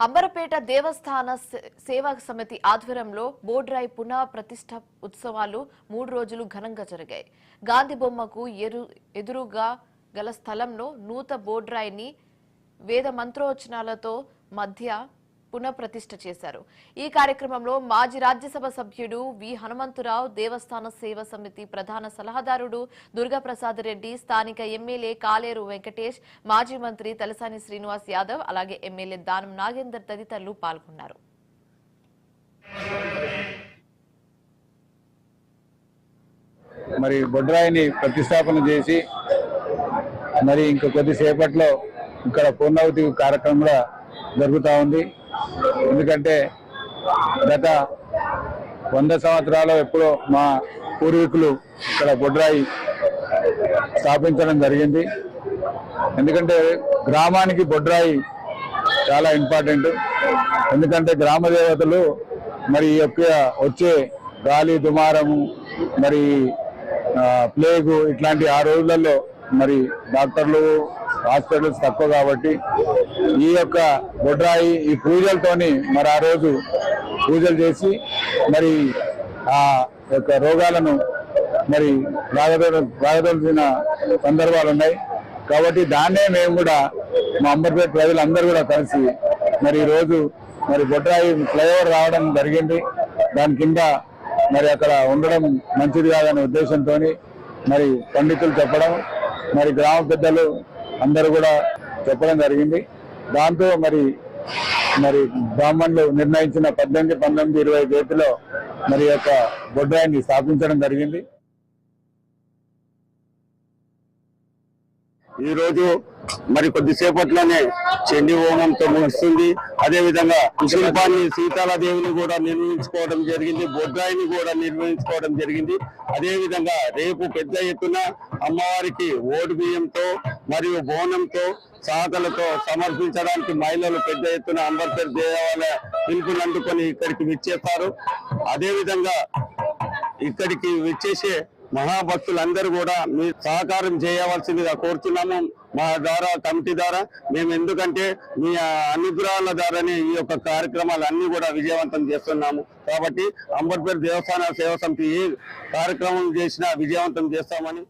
అంబరపేట దేవస్థాన సే- సేవా సమితి ఆధ్వర్యంలో బోడ్రాయి పునః ప్రతిష్ట ఉత్సవాలు మూడు రోజులు ఘనంగా జరిగాయి. గాంధీ బొమ్మకు ఎదురుగా గల స్థలంలో నూత బోడ్రాయిని వేద మంత్రోచనాలతో మధ్య పునఃప్రతిష్ఠ చేశారు. ఈ కార్యక్రమంలో మాజీ రాజ్యసభ సభ్యుడు వి. హనుమంతురావు దేవస్థాన సేవ సమితి ప్రధాన సలహాదారుడు దుర్గాప్రసాద్ రెడ్డి స్థానిక ఎమ్మెల్యే కాలేరు వెంకటేష్ మాజీ మంత్రి తలసాని శ్రీనివాస్ యాదవ్ అలాగే ఎమ్మెల్యే దానం నాగేందర్ తదితరులు పాల్గొన్నారు. మరి బొడ్రాయిని ప్రతిష్టాపన చేసి మరి ఇంక కొద్దిసేపట్లో ఇక్కడ పూర్ణావతి కార్యక్రమంలో జరుగుతూ ఉంది. ఎందుకంటే గత వంద సంవత్సరాలు ఎప్పుడో మా పూర్వీకులు ఇక్కడ బొడ్రాయి స్థాపించడం జరిగింది. ఎందుకంటే గ్రామానికి బొడ్రాయి చాలా ఇంపార్టెంట్. ఎందుకంటే గ్రామ దేవతలు మరి ఈ యొక్క వచ్చే గాలి దుమారము మరి ప్లేగు ఇట్లాంటి ఆ రోజులలో మరి డాక్టర్లు హాస్పిటల్స్ తక్కువ కాబట్టి ఈ యొక్క బొడ్రాయి ఈ పూజలతోని మరి ఆ రోజు పూజలు చేసి మరి ఆ యొక్క రోగాలను మరి రాగదల సందర్భాలు ఉన్నాయి. కాబట్టి దాన్నే మేము కూడా మా అంబర్పేట ప్రజలందరూ కూడా కలిసి మరి ఈరోజు రోజు మరి బొడ్రాయి ఫ్లైఓవర్ రావడం జరిగింది. దాని కింద మరి అక్కడ ఉండడం మంచిది కాదనే ఉద్దేశంతో మరి పండితులు చెప్పడం మరి గ్రామ పెద్దలు అందరూ కూడా చెప్పడం జరిగింది. దాంతో మరి మరి బ్రాహ్మణులు నిర్ణయించిన పద్దెనిమిది పంతొమ్మిది ఇరవై తేదీలో మరి యొక్క బొడ్రాయిని స్థాపించడం జరిగింది. ఈ రోజు మరి కొద్దిసేపట్లోనే చండీ హోమంతో ముగుస్తుంది. అదే విధంగా శిల్పాన్ని సీతాలదేవిని కూడా నిర్మించుకోవడం జరిగింది. బొడ్రాయిని కూడా నిర్మించుకోవడం జరిగింది. అదే విధంగా రేపు పెద్ద ఎత్తున అమ్మవారికి ఓటు బియ్యంతో మరియు బోనంతో సాకలతో సమర్పించడానికి మహిళలు పెద్ద ఎత్తున అంబర్కర్ దేవాలయ పిలుపుని అందుకొని ఇక్కడికి విచ్చేస్తారు. అదే విధంగా ఇక్కడికి వచ్చేసే మహాభక్తులందరూ కూడా మీ సహకారం చేయవలసిందిగా కోరుతున్నాము. మా ద్వారా కమిటీ ద్వారా. మేము ఎందుకంటే మీ అనుగ్రహాల ద్వారానే ఈ యొక్క కార్యక్రమాలు అన్ని కూడా విజయవంతం చేస్తున్నాము. కాబట్టి అంబర్పేట దేవస్థాన సేవ సమితి ఏ కార్యక్రమం చేసినా విజయవంతం చేస్తామని